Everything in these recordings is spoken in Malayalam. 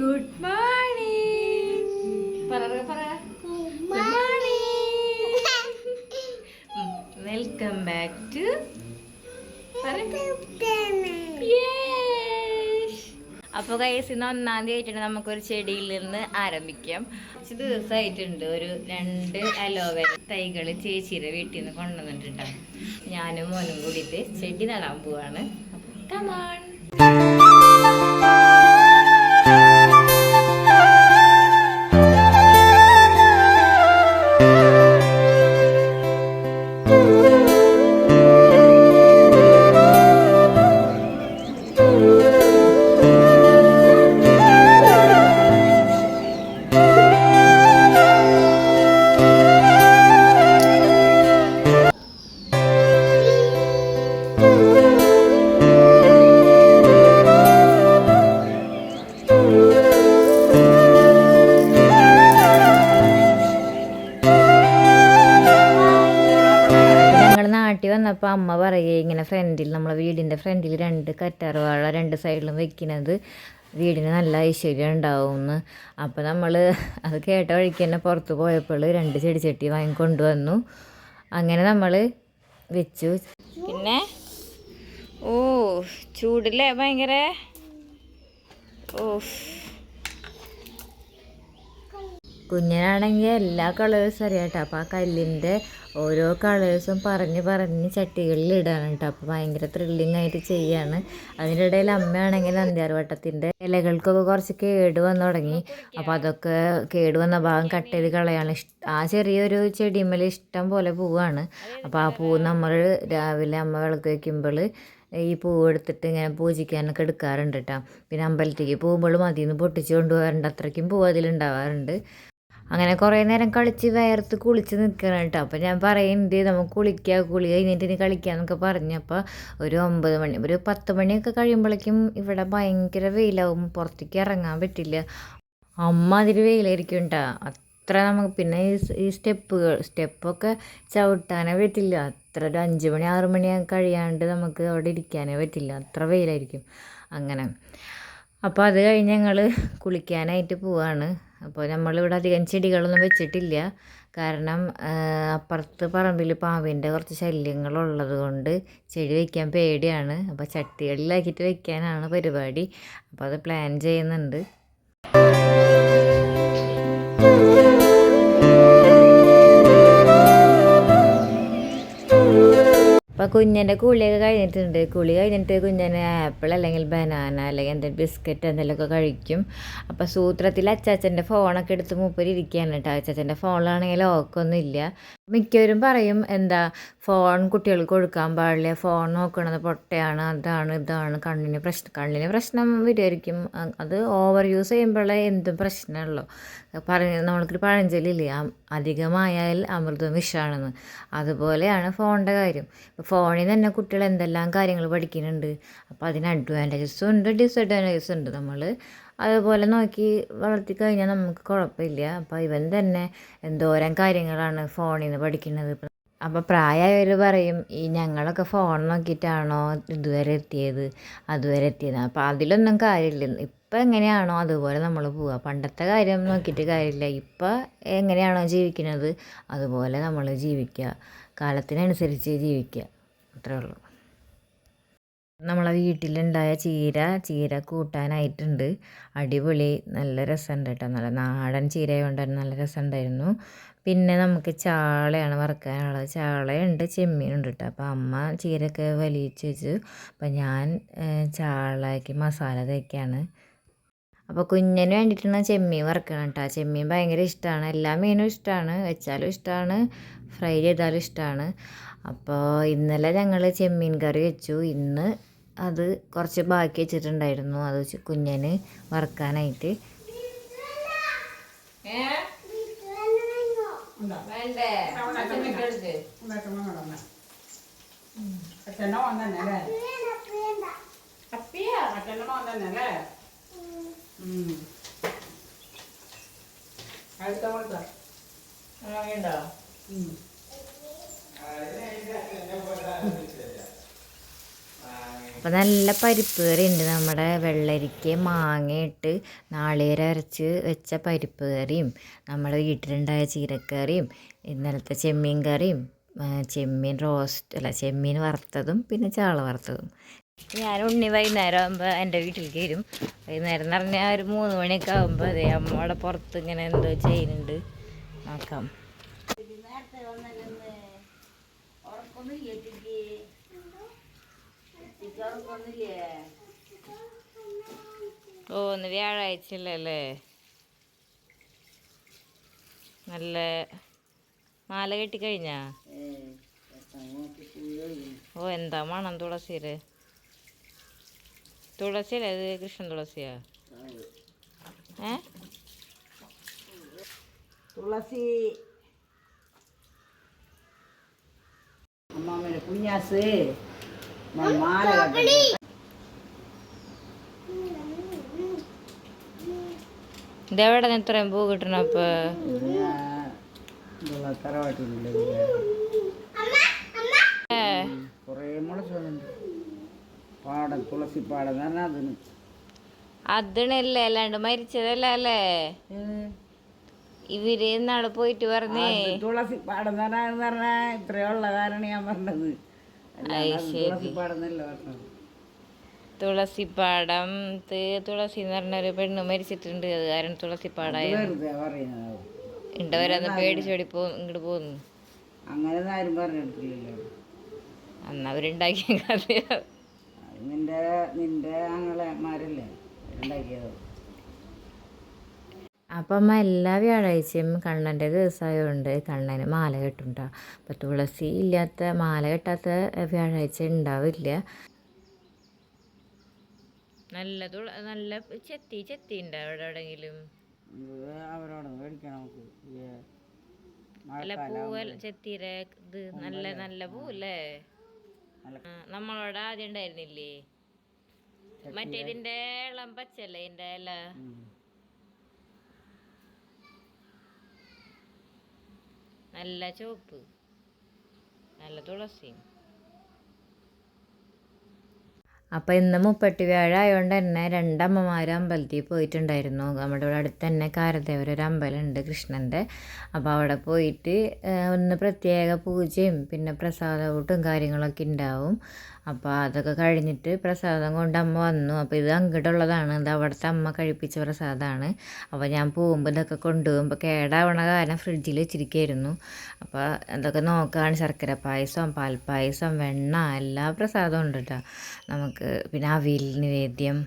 ഗുഡ് മോർണിംഗ് പറ പറ വെൽക്കം ബാക്ക് ടു അപ്പോൾ കൈസ് ഇന്ന് ഒന്നാം തീയതി ആയിട്ടുണ്ട് നമുക്കൊരു ചെടിയിൽ നിന്ന് ആരംഭിക്കാം. കുറച്ച് ദിവസമായിട്ടുണ്ട് ഒരു രണ്ട് അലോവേര തൈകൾ ചേച്ചിയുടെ വീട്ടിൽ നിന്ന് കൊണ്ടുവന്നിട്ടുണ്ടാവും ഞാനും മോനും കൂടിയിട്ട് ചെടി നടാൻ പോവാണ്. കമാൺ വന്നപ്പോൾ അമ്മ പറയുക ഇങ്ങനെ ഫ്രണ്ടിൽ നമ്മളെ വീടിന്റെ ഫ്രണ്ടിൽ രണ്ട് കറ്റാർവാഴ രണ്ട് സൈഡിലും വെക്കുന്നത് വീടിന് നല്ല ഐശ്വര്യം ഉണ്ടാവുമെന്ന് അപ്പോൾ നമ്മൾ അത് കേട്ട വഴിക്ക് തന്നെ പുറത്ത് പോയപ്പോൾ രണ്ട് ചെടി ചെടിച്ചട്ടി വാങ്ങിക്കൊണ്ടുവന്നു അങ്ങനെ നമ്മൾ വെച്ചു. പിന്നെ? ഓ ചൂടില്ലേ ഭയങ്കര? ഓ കുഞ്ഞിനാണെങ്കിൽ എല്ലാ കളേഴ്സും അറിയാം കേട്ടോ. അപ്പോൾ ആ കല്ലിന്റെ ഓരോ കളേഴ്സും പറഞ്ഞ് പറഞ്ഞ് ചട്ടികളിൽ ഇടാണ് കേട്ടോ. അപ്പോൾ ഭയങ്കര ത്രില്ലിംഗ് ആയിട്ട് ചെയ്യാണ്. അതിനിടയിൽ അമ്മയാണെങ്കിൽ അന്ത്യാർവട്ടത്തിന്റെ ഇലകൾക്കൊക്കെ കുറച്ച് കേട് വന്നു തുടങ്ങി. അപ്പോൾ അതൊക്കെ കേട് വന്ന ഭാഗം കട്ട് ചെയ്ത് കളയാണ്. ആ ചെറിയൊരു ചെടിമേൽ ഇഷ്ടം പോലെ പൂവാണ്. അപ്പോൾ ആ പൂവ് നമ്മൾ രാവിലെ അമ്മ വിളക്ക് വയ്ക്കുമ്പോൾ ഈ പൂവ് എടുത്തിട്ട് ഇങ്ങനെ പൂജിക്കാനൊക്കെ എടുക്കാറുണ്ട് കേട്ടോ. പിന്നെ അമ്പലത്തിലേക്ക് പോകുമ്പോഴും അതിൽ നിന്ന് പൊട്ടിച്ചു കൊണ്ടുപോകാറുണ്ട്. അത്രയ്ക്കും പൂവ് അതിലുണ്ടാവാറുണ്ട്. അങ്ങനെ കുറേ നേരം കളിച്ച് വയർത്ത് കുളിച്ച് നിൽക്കണം കേട്ടോ. അപ്പോൾ ഞാൻ പറയുന്നുണ്ട് നമുക്ക് കുളിക്കുക കുളി കഴിഞ്ഞിട്ട് ഇനി കളിക്കാമെന്നൊക്കെ പറഞ്ഞപ്പോൾ ഒരു ഒമ്പത് മണി ഒരു പത്ത് മണിയൊക്കെ കഴിയുമ്പോഴേക്കും ഇവിടെ ഭയങ്കര വെയിലാവും. പുറത്തേക്ക് ഇറങ്ങാൻ പറ്റില്ല. അമ്മ അതിൽ വെയിലായിരിക്കും കേട്ടോ. അത്ര നമുക്ക് പിന്നെ ഈ സ്റ്റെപ്പുകൾ സ്റ്റെപ്പൊക്കെ ചവിട്ടാനേ പറ്റില്ല. അത്ര ഒരു അഞ്ച് മണി ആറ് മണി കഴിയാണ്ട് നമുക്ക് അവിടെ ഇരിക്കാനേ പറ്റില്ല. അത്ര വെയിലായിരിക്കും. അങ്ങനെ. അപ്പോൾ അത് കഴിഞ്ഞ് ഞങ്ങൾ കുളിക്കാനായിട്ട് പോവാണ്. അപ്പോൾ നമ്മളിവിടെ അധികം ചെടികളൊന്നും വെച്ചിട്ടില്ല. കാരണം അപ്പുറത്ത് പറമ്പിൽ പാമ്പിന്റെ കുറച്ച് ശല്യങ്ങളുള്ളത് കൊണ്ട് ചെടി വയ്ക്കാൻ പേടിയാണ്. അപ്പോൾ ചട്ടികളിലാക്കിയിട്ട് വെക്കാനാണ് പരിപാടി. അപ്പോൾ അത് പ്ലാൻ ചെയ്യുന്നുണ്ട്. അപ്പോൾ കുഞ്ഞന്റെ കുളിയൊക്കെ കഴിഞ്ഞിട്ടുണ്ട്. കുളി കഴിഞ്ഞിട്ട് കുഞ്ഞന് ആപ്പിൾ അല്ലെങ്കിൽ ബനാന അല്ലെങ്കിൽ എന്തെങ്കിലും ബിസ്ക്കറ്റ് എന്തെങ്കിലുമൊക്കെ കഴിക്കും. അപ്പോൾ സൂത്രത്തിൽ അച്ചാച്ചന്റെ ഫോണൊക്കെ എടുത്ത് മൂപ്പര് ഇരിക്കുകയാണ് കേട്ടോ. അച്ചാച്ചന്റെ ഫോണിലാണെങ്കിൽ ലോക്കൊന്നും ഇല്ല. മിക്കവരും പറയും എന്താ ഫോൺ കുട്ടികൾക്ക് കൊടുക്കാൻ പാടില്ല. ഫോൺ നോക്കണത് പൊട്ടയാണ് അതാണ് ഇതാണ്. കണ്ണിന് പ്രശ്നം കണ്ണിന് പ്രശ്നം വരുമായിരിക്കും അത് ഓവർ യൂസ് ചെയ്യുമ്പോഴേ എന്തും പ്രശ്നമുള്ളൂ. പറഞ്ഞ നമ്മൾക്കൊരു പഴഞ്ചൊല്ലില്ലേ അധികമായാൽ അമൃതം വിഷാണെന്ന്. അതുപോലെയാണ് ഫോണിന്റെ കാര്യം. ഫോണിൽ തന്നെ കുട്ടികൾ എന്തെല്ലാം കാര്യങ്ങൾ പഠിക്കുന്നുണ്ട്. അപ്പോൾ അതിന് അഡ്വാന്റേജസും ഉണ്ട് ഡിസഡ്വാന്റേജസും ഉണ്ട്. നമ്മൾ അതുപോലെ നോക്കി വളർത്തി കഴിഞ്ഞാൽ നമുക്ക് കുഴപ്പമില്ല. അപ്പോൾ ഇവൻ തന്നെ എന്തോരം കാര്യങ്ങളാണ് ഫോണിൽ നിന്ന് പഠിക്കുന്നത്. അപ്പോൾ പ്രായമായവർ പറയും ഈ ഞങ്ങളൊക്കെ ഫോൺ നോക്കിയിട്ടാണോ ഇതുവരെ എത്തിയത്? അതുവരെ എത്തിയത്? അപ്പോൾ അതിലൊന്നും കാര്യമില്ല. ഇപ്പം എങ്ങനെയാണോ അതുപോലെ നമ്മൾ പോവുക പണ്ടത്തെ കാര്യം നോക്കിയിട്ട് കാര്യമില്ല. ഇപ്പം എങ്ങനെയാണോ ജീവിക്കുന്നത് അതുപോലെ നമ്മൾ ജീവിക്കുക കാലത്തിനനുസരിച്ച് ജീവിക്കുക അത്രേ ഉള്ളൂ. നമ്മളെ വീട്ടിലുണ്ടായ ചീര ചീര കൂട്ടാനായിട്ടുണ്ട്. അടിപൊളി നല്ല രസമുണ്ട് കേട്ടോ. നല്ല നാടൻ ചീര കൊണ്ട് നല്ല രസമുണ്ടായിരുന്നു. പിന്നെ നമുക്ക് ചാളയാണ് വറുക്കാനുള്ളത്. ചാളയുണ്ട് ചെമ്മീനുണ്ട് കേട്ടോ. അപ്പോൾ അമ്മ ചീരയൊക്കെ വലിയിച്ച് വെച്ചു. അപ്പോൾ ഞാൻ ചാളയ്ക്ക് മസാല തേക്കാണ്. അപ്പോൾ കുഞ്ഞിന് വേണ്ടിയിട്ടാണ് ചെമ്മീൻ വറുക്കണം കേട്ടോ. ചെമ്മീൻ ഭയങ്കര ഇഷ്ടമാണ്. എല്ലാ മീനും ഇഷ്ടമാണ്. വെച്ചാലും ഇഷ്ടമാണ്. ഫ്രൈ ചെയ്താലും ഇഷ്ടമാണ്. അപ്പോൾ ഇന്നലെ ഞങ്ങൾ ചെമ്മീൻ കറി വെച്ചു. ഇന്ന് അത് കുറച്ച് ബാക്കി വെച്ചിട്ടുണ്ടായിരുന്നു. അത് വെച്ച് കുഞ്ഞിന് വറുക്കാനായിട്ട്. അച്ഛന്റെ മോൻ തന്നെ അല്ലേ അച്ഛന്റെ മോൻ തന്നെ അല്ലേ ഉം. അടുത്ത കൊടുത്ത ഉം. അപ്പോൾ നല്ല പരിപ്പ് കറി ഉണ്ട്. നമ്മുടെ വെള്ളരിക്ക മാങ്ങയിട്ട് നാളികേരം അരച്ച് വെച്ച പരിപ്പ് കറിയും നമ്മുടെ വീട്ടിലുണ്ടായ ചീരക്കറിയും ഇന്നലത്തെ ചെമ്മീൻ കറിയും ചെമ്മീൻ റോസ്റ്റ് അല്ല ചെമ്മീൻ വറുത്തതും പിന്നെ ചാള വറുത്തതും. ഞാൻ ഉണ്ണി വൈകുന്നേരം ആകുമ്പോൾ എന്റെ വീട്ടിലേക്ക് വരും. വൈകുന്നേരം എന്ന് പറഞ്ഞാൽ ഒരു മൂന്ന് മണിയൊക്കെ ആകുമ്പോൾ അതെ അമ്മയുടെ പുറത്ത് ഇങ്ങനെ എന്തോ ചെയ്യുന്നുണ്ട്. നോക്കാം. ഓ ഒന്ന് വ്യാഴാഴ്ച അല്ലേ നല്ല മാല കെട്ടി കഴിഞ്ഞാ. ഓ എന്താ മണം തുളസിയിൽ തുളസിയല്ലേ ഇത് കൃഷ്ണൻ തുളസിയാ? ഏ? തുളസി. അമ്മാമ്മയുടെ കുഞ്ഞാസ്. മാല. ഇതെവിടെ ഇത്രയും പൂ കിട്ടണം അപ്പൊ ഞാൻ ഇതുള്ള തറവാട്ടിലുണ്ട് ഏ, കുറേ മുളച്ച് പാടം തുളസി പാടം എന്ന് അതിനല്ലേ അല്ലാണ്ട് മരിച്ചതല്ല അല്ലേ? ഇവർ എന്നാണ് പോയിട്ട് പറഞ്ഞേ. തുളസി പാടം എന്ന് പറഞ്ഞ ഇത്രയുള്ള കാരണം ഞാൻ പറഞ്ഞത്. തുളസിപ്പാടം പാടം തുളസി എന്ന് പറഞ്ഞൊരു പെണ്ണ് മരിച്ചിട്ടുണ്ട്. അത് കാരണം തുളസിപ്പാടായ ഉണ്ടവരന്ന് പേടിച്ചോടി പോ ഇങ്ങോട്ട് പോന്നു അങ്ങനെ ആരും അന്ന് അവരുണ്ടാക്കിയ അത് നിന്റെ നിന്റെ ആങ്ങളമാരല്ലേ? ഉണ്ടാക്കിയത് അപ്പം അമ്മ എല്ലാ വ്യാഴാഴ്ചയും കണ്ണന്റെ ദിവസമായതുകൊണ്ട് കണ്ണന് മാല കെട്ടുണ്ടാ അപ്പം തുളസി ഇല്ലാത്ത മാല കെട്ടാത്ത വ്യാഴാഴ്ച ഉണ്ടാവില്ല നല്ല തുള നല്ല ചെത്തി ചെത്തി ഉണ്ടോ അവിടെ എവിടെയെങ്കിലും അല്ല പൂവൽ ചെത്തിയുടെ ഇത് നല്ല നല്ല പൂവല്ലേ? നമ്മളവിടെ ആദ്യം ഉണ്ടായിരുന്നില്ലേ? മറ്റേതിന്റെ ഇളം പച്ചല്ലേ ഇതിന്റെ ഇല? നല്ല ചുവപ്പ്. നല്ല തുളസിയും. അപ്പോൾ ഇന്ന് മുപ്പട്ടി വ്യാഴ ആയതുകൊണ്ട് തന്നെ രണ്ടമ്മമാർ അമ്പലത്തിൽ പോയിട്ടുണ്ടായിരുന്നു. നമ്മുടെ ഇവിടെ അടുത്ത് തന്നെ കാരദേവര ഒരു അമ്പലമുണ്ട് കൃഷ്ണന്റെ അപ്പോൾ അവിടെ പോയിട്ട് ഒന്ന് പ്രത്യേക പൂജയും പിന്നെ പ്രസാദ കൂട്ടും കാര്യങ്ങളൊക്കെ ഉണ്ടാവും. അപ്പോൾ അതൊക്കെ കഴിഞ്ഞിട്ട് പ്രസാദം കൊണ്ട് അമ്മ വന്നു. അപ്പോൾ ഇത് അങ്ങോട്ടുള്ളതാണ്. ഇത് അവിടുത്തെ അമ്മ കഴിപ്പിച്ച പ്രസാദമാണ് അപ്പോൾ ഞാൻ പോകുമ്പോൾ ഇതൊക്കെ കൊണ്ടുപോകുമ്പോൾ കേടാവണ കാരണം ഫ്രിഡ്ജിൽ വെച്ചിരിക്കുകയായിരുന്നു അപ്പോൾ അതൊക്കെ നോക്കുകയാണ് ശർക്കര പായസം പാൽപ്പായസം വെണ്ണ എല്ലാ പ്രസാദവും ഉണ്ട് കേട്ടോ നമുക്ക് പിന്നെ അവിയൽ നിവേദ്യം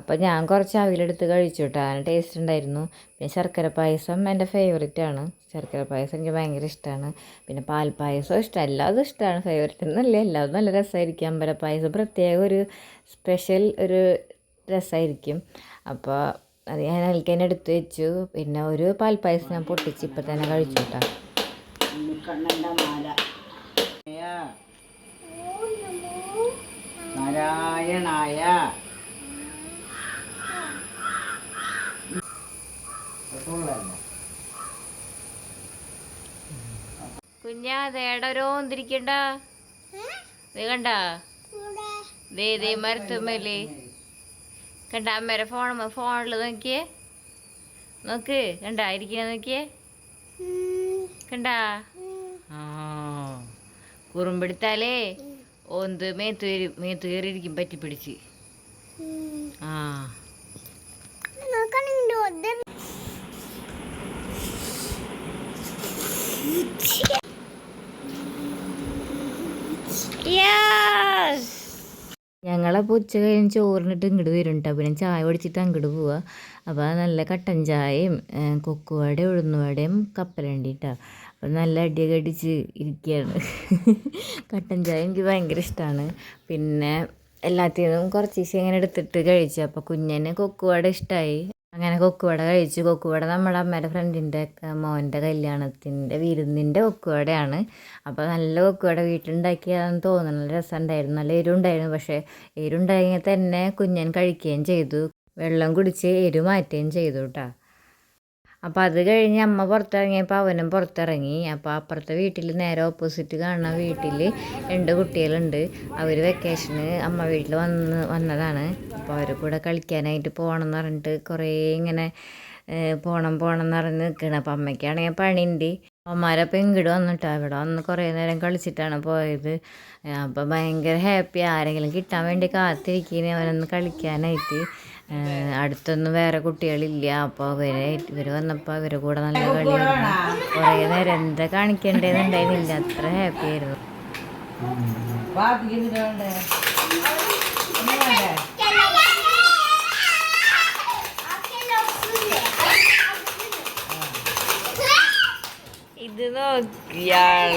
അപ്പോൾ ഞാൻ കുറച്ച് അവിലെടുത്ത് കഴിച്ചു കേട്ടോ അതിന് ടേസ്റ്റ് ഉണ്ടായിരുന്നു. പിന്നെ ശർക്കര പായസം എന്റെ ഫേവറേറ്റ് ആണ്. ശർക്കര പായസം എനിക്ക് ഭയങ്കര ഇഷ്ടമാണ് പിന്നെ പാൽപ്പായസം ഇഷ്ടം. എല്ലാതും ഇഷ്ടമാണ് ഫേവറേറ്റ് എന്നല്ല എല്ലാതും നല്ല രസമായിരിക്കും അമ്പലപ്പായസം പ്രത്യേക ഒരു സ്പെഷ്യൽ ഒരു രസമായിരിക്കും അപ്പോൾ അത് ഞാൻ അതിൽക്കന്നെ എടുത്ത് വെച്ചു. പിന്നെ ഒരു പാൽപ്പായസം ഞാൻ പൊട്ടിച്ച് ഇപ്പം തന്നെ കഴിച്ചു കേട്ടോ ഓന്തിരിക്കണ്ട ദേ കണ്ട? ദേ ദേ മരത്തുമ്മൽ. കണ്ട അമ്മേരെ ഫോൺ ഫോണിൽ നോക്കിയേ. നോക്ക് കണ്ട ഇരിക്കണ നോക്കിയേ. കണ്ട? ആ. കുറുമ്പെടുത്താലേ ഒന്ന് മേത്ത് വരും മേത്ത് കയറിയിരിക്കും പറ്റി പിടിച്ച്. ആ. ഞങ്ങളപ്പോൾ ഉച്ച കഴിഞ്ഞ് ചോറിനിട്ട് ഇങ്ങോട്ട് വരും കേട്ടോ പിന്നെ ചായ കുടിച്ചിട്ട് അങ്ങോട്ട് പോവുക അപ്പോൾ നല്ല കട്ടൻ ചായയും കൊക്കുവടയും ഉഴുന്നുവടയും കപ്പലണ്ടി അപ്പോൾ നല്ല അടിയൊക്കെ അടിച്ച് ഇരിക്കുകയാണ് കട്ടൻ ചായ എനിക്ക് ഭയങ്കര ഇഷ്ടമാണ് പിന്നെ എല്ലാത്തിനും കുറച്ച് ദിവസം ഇങ്ങനെ എടുത്തിട്ട് കഴിച്ചു. അപ്പോൾ കുഞ്ഞിന് കൊക്കുവട ഇഷ്ടമായി അങ്ങനെ കൊക്കുവട കഴിച്ചു. കൊക്കുവട നമ്മുടെ അമ്മയുടെ ഫ്രണ്ടിന്റെ മോന്റെ കല്യാണത്തിന്റെ വിരുന്നിന്റെ കൊക്കുവടയാണ്. അപ്പോൾ നല്ല കൊക്കുവട വീട്ടിലുണ്ടാക്കിയാന്ന് തോന്നുന്നു. നല്ല രസമുണ്ടായിരുന്നു. നല്ല എരിവുണ്ടായിരുന്നു. പക്ഷേ എരിവുണ്ടായെങ്കിൽ തന്നെ കുഞ്ഞൻ കഴിക്കുകയും ചെയ്തു. വെള്ളം കുടിച്ച് എരിവ് മാറ്റുകയും ചെയ്തു കേട്ടോ. അപ്പോൾ അത് കഴിഞ്ഞ് അമ്മ പുറത്തിറങ്ങിയപ്പോൾ അവനും പുറത്തിറങ്ങി. അപ്പോൾ അപ്പുറത്തെ വീട്ടിൽ നേരെ ഓപ്പോസിറ്റ് കാണുന്ന വീട്ടിൽ രണ്ട് കുട്ടികളുണ്ട്. അവർ വെക്കേഷന് അമ്മ വീട്ടിൽ വന്ന് വന്നതാണ്. അപ്പോൾ അവരെ കൂടെ കളിക്കാനായിട്ട് പോകണം എന്ന് പറഞ്ഞിട്ട് കുറേ ഇങ്ങനെ പോകണം പോണം എന്ന് പറഞ്ഞ് നിൽക്കണം അപ്പം അമ്മയ്ക്കാണെങ്കിൽ പണിയുണ്ട് അമ്മമാരപ്പം ഇങ്ങോട്ട് വന്നിട്ടോ. ഇവിടെ വന്ന് കുറേ നേരം കളിച്ചിട്ടാണ് പോയത്. അപ്പം ഭയങ്കര ഹാപ്പി ആരെങ്കിലും കിട്ടാൻ വേണ്ടി കാത്തിരിക്കുന്നേ അവനൊന്ന് കളിക്കാനായിട്ട്. അടുത്തൊന്നും വേറെ കുട്ടികളില്ല. അപ്പോൾ ഇവരെ ഇവർ വന്നപ്പോൾ ഇവരെ കൂടെ നല്ല കളിയാണ് കുറേ നേരം എന്താ കാണിക്കേണ്ടതെന്നുണ്ടായിരുന്നില്ല അത്ര ഹാപ്പി ആയിരുന്നു. ഇത് നോക്കിയാൾ.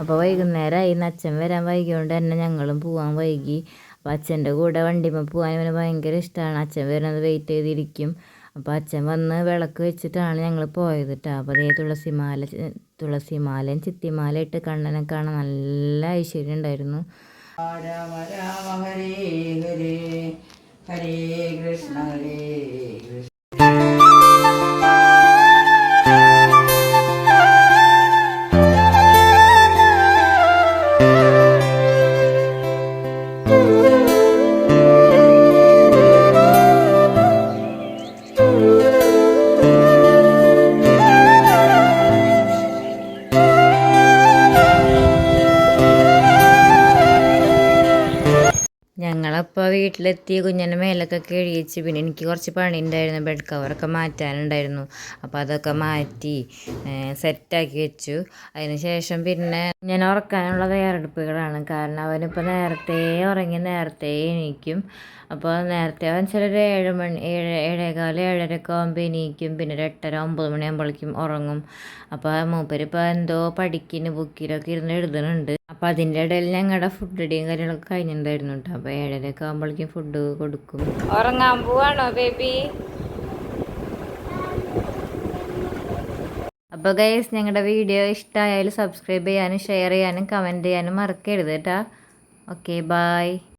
അപ്പോൾ വൈകുന്നേരമായി അച്ഛൻ വരാൻ വൈകിയോണ്ട് തന്നെ ഞങ്ങളും പോവാൻ വൈകി. അപ്പോൾ അച്ഛന്റെ കൂടെ വണ്ടിമ്മ പോകാൻ ഇവന് ഭയങ്കര ഇഷ്ടമാണ് അച്ഛൻ വരുന്നത് വെയിറ്റ് ചെയ്തിരിക്കും. അപ്പോൾ അച്ഛൻ വന്ന് വിളക്ക് വെച്ചിട്ടാണ് ഞങ്ങൾ പോയത് കേട്ടോ അപ്പോൾ അതേ തുളസിമാല തുളസിമാലയും ചിത്തിമാല ഇട്ട് കണ്ണനെ കാണാൻ നല്ല ഐശ്വര്യം ഉണ്ടായിരുന്നു. ഹരേ ഹരേ ഹരേ കൃഷ്ണ ഹരേ കൃഷ്ണ. ഞങ്ങളപ്പോൾ വീട്ടിലെത്തി കുഞ്ഞിന്റെ മേലൊക്കെ കഴുകിച്ച് പിന്നെ എനിക്ക് കുറച്ച് പണി ഉണ്ടായിരുന്നു ബെഡ് കവറൊക്കെ മാറ്റാനുണ്ടായിരുന്നു. അപ്പോൾ അതൊക്കെ മാറ്റി സെറ്റാക്കി വെച്ചു. അതിന് ശേഷം പിന്നെ ഞാൻ ഉറക്കാനുള്ള തയ്യാറെടുപ്പുകളാണ് കാരണം അവനിപ്പോൾ നേരത്തെ ഉറങ്ങി നേരത്തെ എണീക്കും. അപ്പോൾ നേരത്തെ അവൻ ചിലൊരു ഏഴ് മണി ഏഴ് ഏഴേകാൽ ഏഴരയൊക്കെ ആകുമ്പോൾ എണീക്കും. പിന്നെ ഒരു എട്ടര ഒമ്പത് മണിയാകുമ്പോഴേക്കും ഉറങ്ങും. അപ്പോൾ മൂപ്പരിപ്പോൾ എന്തോ പഠിക്കുന്ന ബുക്കിലൊക്കെ ഇരുന്ന് എഴുതുന്നുണ്ട്. അപ്പോൾ അതിന്റെ ഇടയിൽ ഞങ്ങളുടെ ഫുഡ് അടിയും കാര്യങ്ങളൊക്കെ കഴിഞ്ഞിട്ടുണ്ടായിരുന്നു കേട്ടോ അപ്പോൾ ഏഴരയൊക്കെ ആകുമ്പോഴേക്കും ഫുഡ് കൊടുക്കും. ഉറങ്ങാൻ പോവാണോ ബേബി? അപ്പോൾ ഗൈസ് ഞങ്ങളുടെ വീഡിയോ ഇഷ്ടമായാലും സബ്സ്ക്രൈബ് ചെയ്യാനും ഷെയർ ചെയ്യാനും കമന്റ് ചെയ്യാനും മറക്കരുത് കേട്ടോ ഓക്കെ ബായ്